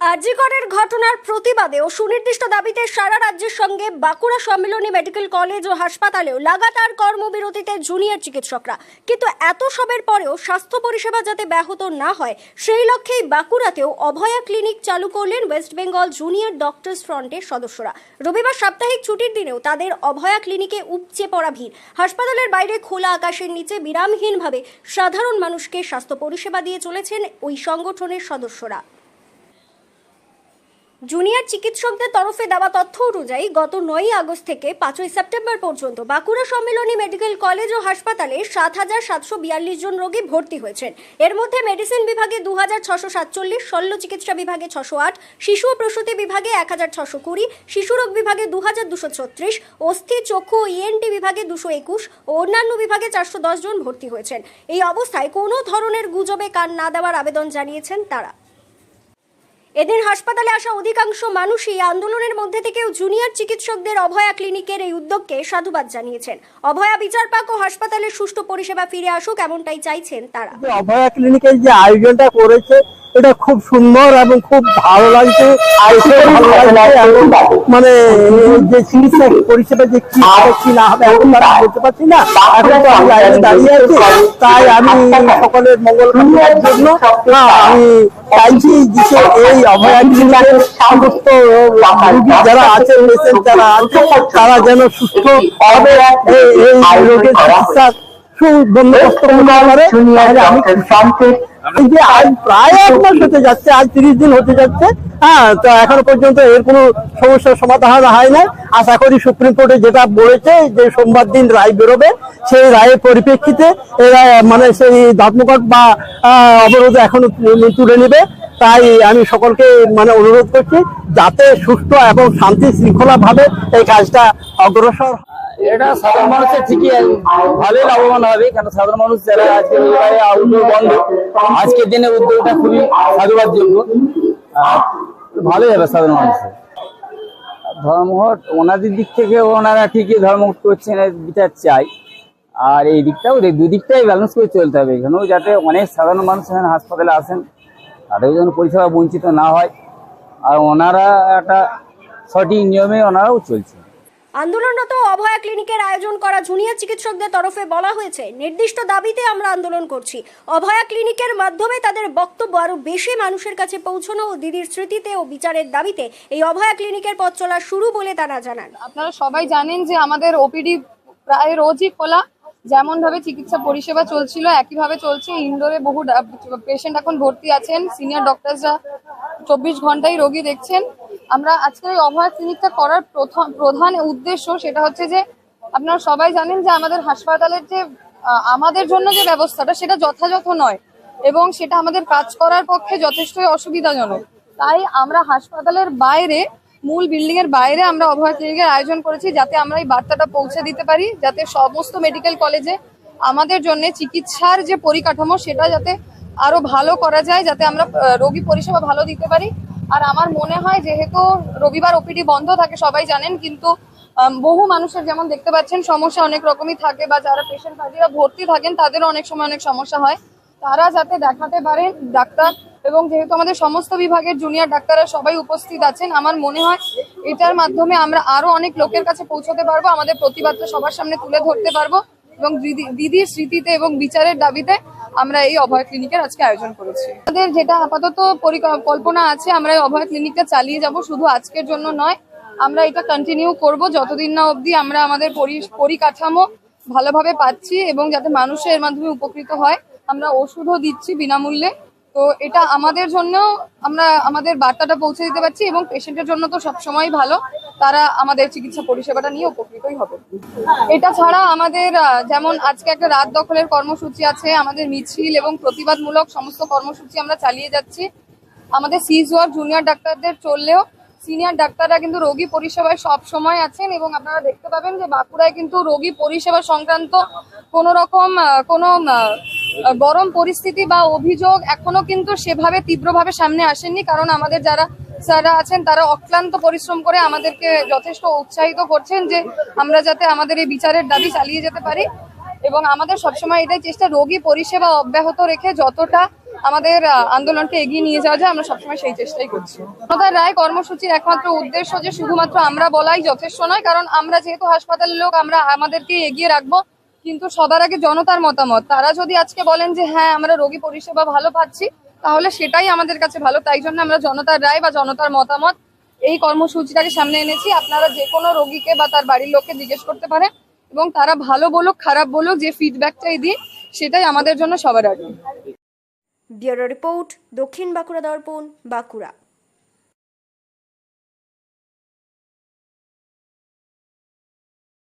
আরজিকরের ঘটনার প্রতিবাদে ও সুনির্দিষ্ট দাবিতে সারা রাজ্যের সঙ্গে বাঁকুড়া সম্মিলনী মেডিকেল কলেজ ও হাসপাতালেও লাগাতার কর্মবিরতিতে জুনিয়র চিকিৎসকরা। কিন্তু এত সবের পরেও স্বাস্থ্য পরিষেবা যাতে ব্যাহত না হয়, সেই লক্ষ্যেই বাঁকুড়াতেও অভয়া ক্লিনিক চালু করলেন ওয়েস্ট বেঙ্গল জুনিয়র ডক্টরস ফ্রন্টের সদস্যরা। রবিবার সাপ্তাহিক ছুটির দিনেও তাদের অভয়া ক্লিনিকে উপচে পড়া ভিড়। হাসপাতালের বাইরে খোলা আকাশের নিচে বিরামহীনভাবে সাধারণ মানুষকে স্বাস্থ্য পরিষেবা দিয়ে চলেছেন ওই সংগঠনের সদস্যরা। জুনিয়র চিকিৎসকদের তরফে দেওয়া তথ্য অনুযায়ী গত নয়ই আগস্ট থেকে পাঁচই সেপ্টেম্বর পর্যন্ত বাঁকুড়া সম্মিলনী মেডিকেল কলেজ ও হাসপাতালে সাত হাজার সাতশো বিয়াল্লিশ জন রোগী ভর্তি হয়েছেন। এর মধ্যে মেডিসিন বিভাগে দু হাজার ছশো সাতচল্লিশ, শল্য চিকিৎসা বিভাগে ছশো আট, শিশু ও প্রসূতি বিভাগে এক হাজার ছশো কুড়ি শিশুরোগ বিভাগে দু হাজার দুশো ছত্রিশ, অস্থি, চক্ষু ও ইএনটি বিভাগে দুশো একুশ ও অন্যান্য বিভাগে চারশো দশ জন ভর্তি হয়েছেন। এই অবস্থায় কোনো ধরনের গুজবে কান না দেওয়ার আবেদন জানিয়েছেন তারা। এদিন হাসপাতালে আসা অধিকাংশ মানুষই আন্দোলনের মধ্যে থেকেও জুনিয়র চিকিৎসকদের অভয়া ক্লিনিকের এই উদ্যোগকে সাধুবাদ জানিয়েছেন। অভয়া বিচার পাক ও হাসপাতালের সুষ্ঠু পরিষেবা ফিরে আসুক এমনটাই চাইছেন তারা। অভয়া ক্লিনিকের যে আয়োজনটা করেছে এটা খুব সুন্দর এবং খুব ভালো লাগছে। মানে যে চিকিৎসা পরিষেবা যে কি হবে কি না হবে এখন তো আমি বলতে পারছি না। এখন তো আমি লাইনে দাঁড়িয়ে আছি। তাই আমি সকলের মঙ্গল কামনার জন্য আমি চাইছি যে এই সমস্ত যারা আছে পেশেন্ট যারা আছে তারা যেন সুস্থ হবে। এই রোগের চিকিৎসা সুবন্দোবস্ত পারে। আমি আজ তিরিশ দিন হতে যাচ্ছে হ্যাঁ তো এখনও পর্যন্ত এর কোনো সমস্যার সমাধান হয় আশা করি সুপ্রিম কোর্টে যেটা বলেছে, যে সোমবার দিন রায় বেরোবে, সেই রায়ের পরিপ্রেক্ষিতে এরা মানে সেই ধর্মঘট বা অবরোধ এখনও তুলে নেবে তাই আমি সকলকে মানে অনুরোধ করছি, যাতে সুস্থ এবং শান্তি শৃঙ্খলা ভাবে এই কাজটা অগ্রসর। এটা সাধারণ মানুষের ঠিকই ভালোই লাভবান হবে, কেন সাধারণ মানুষ যারা আজকে আউটডোর বন্ধ, আজকের দিনে উদ্যোগটা খুবই সাধুবাদ যোগ্য ভালোই হবে সাধারণ মানুষের। ধর্মঘট ওনাদের দিক থেকে ওনারা ঠিকই ধর্মঘট করছেন বিচার চাই। আর এই দিকটাও দুদিকটাই ব্যালেন্স করে চলতে হবে এখানেও যাতে অনেক সাধারণ মানুষ এখানে হাসপাতালে আসেন, তাদেরও যেন পরিষেবা বঞ্চিত না হয়। আর ওনারা একটা সঠিক নিয়মে ওনারাও চলছে আন্দোলনরত অভয়া ক্লিনিকের আয়োজন করা জুনিয়র চিকিৎসকদের তরফে বলা হয়েছে, নির্দিষ্ট দাবিতে আমরা আন্দোলন করছি। অভয়া ক্লিনিকের মাধ্যমে তাদের বক্তব্য আরও বেশি মানুষের কাছে পৌঁছানো ও দিদির স্মৃতিতে ও বিচারের দাবিতে এই অভয়া ক্লিনিকের পথ চলা শুরু বলে তারা জানান। আপনারা সবাই জানেন যে আমাদের ওপিডি প্রায় রোজই খোলা। যেমন ভাবে চিকিৎসা পরিষেবা চলছিল, একইভাবে চলছে। ইন্দোরে বহু পেশেন্ট এখন ভর্তি আছেন। সিনিয়র ডক্টরসরা চব্বিশ ঘন্টাই রোগী দেখছেন। আমরা আজকের এই অভয় ক্লিনিকটা করার প্রথম প্রধান উদ্দেশ্য সেটা হচ্ছে যে, আপনারা সবাই জানেন যে আমাদের হাসপাতালের যে আমাদের জন্য যে ব্যবস্থাটা সেটা যথাযথ নয় এবং সেটা আমাদের কাজ করার পক্ষে যথেষ্টই অসুবিধাজনক। তাই আমরা হাসপাতালের বাইরে, মূল বিল্ডিং এর বাইরে আমরা অভয় ক্লিনিকের আয়োজন করেছি যাতে আমরা এই বার্তাটা পৌঁছে দিতে পারি, যাতে সমস্ত মেডিকেল কলেজে আমাদের জন্য চিকিৎসার যে পরিকাঠামো সেটা যাতে আরও ভালো করা যায়, যাতে আমরা রোগী পরিষেবা ভালো দিতে পারি। আর আমার মনে হয় যেহেতু রবিবার ওপিডি বন্ধ থাকে, সবাই জানেন, কিন্তু বহু মানুষের যেমন দেখতে পাচ্ছেন, সমস্যা অনেক রকমই থাকে বা যারা পেশেন্ট হাজিরা ভর্তি থাকেন তাদেরও অনেক সময় অনেক সমস্যা হয়। তারা যাতে দেখাতে পারেন ডাক্তার এবং যেহেতু আমাদের সমস্ত বিভাগের জুনিয়র ডাক্তাররা সবাই উপস্থিত আছেন, আমার মনে হয় এটার মাধ্যমে আমরা আরও অনেক লোকের কাছে পৌঁছতে পারব, আমাদের প্রতিবাদটা সবার সামনে তুলে ধরতে পারব। এবং দিদি- দিদির স্মৃতিতে এবং বিচারের দাবিতে আমরা এই অভয় ক্লিনিকের আজকে আয়োজন করেছি। আমাদের যেটা আপাতত পরিকল্পনা আছে, আমরা এই অভয় ক্লিনিকটা চালিয়ে যাব শুধু আজকের জন্য নয়, আমরা এটা কন্টিনিউ করব যতদিন না অবধি আমরা আমাদের পরি- পরিকাঠামো ভালোভাবে পাচ্ছি এবং যাতে মানুষের মাধ্যমে উপকৃত হয়। আমরা ওষুধও দিচ্ছি বিনামূল্যে। তো এটা আমাদের জন্য আমরা, আমাদের বার্তাটা পৌঁছে দিতে পারছি এবং পেশেন্টের জন্য তো সবসময় ভালো। তারা আমাদের চিকিৎসা পরিষেবাটা নিয়ে উপকৃতই হবে। এটা ছাড়া আমাদের যেমন আজকে একটা রাত দখলের কর্মসূচি আছে, আমাদের মিছিল এবং প্রতিবাদমূলক সমস্ত কর্মসূচি আমরা চালিয়ে যাচ্ছি। আমাদের সিজ ওয়ার্ক জুনিয়র ডাক্তারদের চললেও সিনিয়র ডাক্তাররা কিন্তু রোগী পরিষেবায় সব সময় আছেন এবং আপনারা দেখতে পাবেন যে বাঁকুড়ায় কিন্তু রোগী পরিষেবা সংক্রান্ত কোনো রকম কোনো গরম পরিস্থিতি বা অভিযোগ এখনও কিন্তু সেভাবে তীব্রভাবে সামনে আসেননি। কারণ আমাদের যারা স্যাররা আছেন, তারা অক্লান্ত পরিশ্রম করে আমাদেরকে যথেষ্ট উৎসাহিত করছেন যে আমরা যাতে আমাদের এই বিচারের দাবি চালিয়ে যেতে পারি এবং আমাদের সবসময় এটাই চেষ্টা, রোগী পরিষেবা অব্যাহত রেখে যতটা আমাদের আন্দোলনকে এগিয়ে নিয়ে যাওয়া যায়, আমরা সবসময় সেই চেষ্টাই করছি। জনতার রায় কর্মসূচির একমাত্র উদ্দেশ্য যে শুধুমাত্র আমরা বলাই যথেষ্ট নয়, কারণ আমরা যেহেতু হাসপাতালের লোক, আমরা আমাদেরকে এগিয়ে রাখব, কিন্তু সবার আগে জনতার মতামত। তারা যদি আজকে বলেন যে হ্যাঁ আমরা রোগী পরিষেবা ভালো পাচ্ছি তাহলে সেটাই আমাদের কাছে ভালো। তাই জন্য আমরা জনতার রায় বা জনতার মতামত এই কর্মসূচিটাকে সামনে এনেছি। আপনারা যে কোনো রোগীকে বা তার বাড়ির লোককে জিজ্ঞেস করতে পারেন এবং তারা ভালো বলুক, খারাপ বলুক, যে ফিডব্যাকটাই দিন সেটাই আমাদের জন্য সবার আগে। ব্যুরো রিপোর্ট দক্ষিণ বাঁকুড়া দর্পণ, বাঁকুড়া।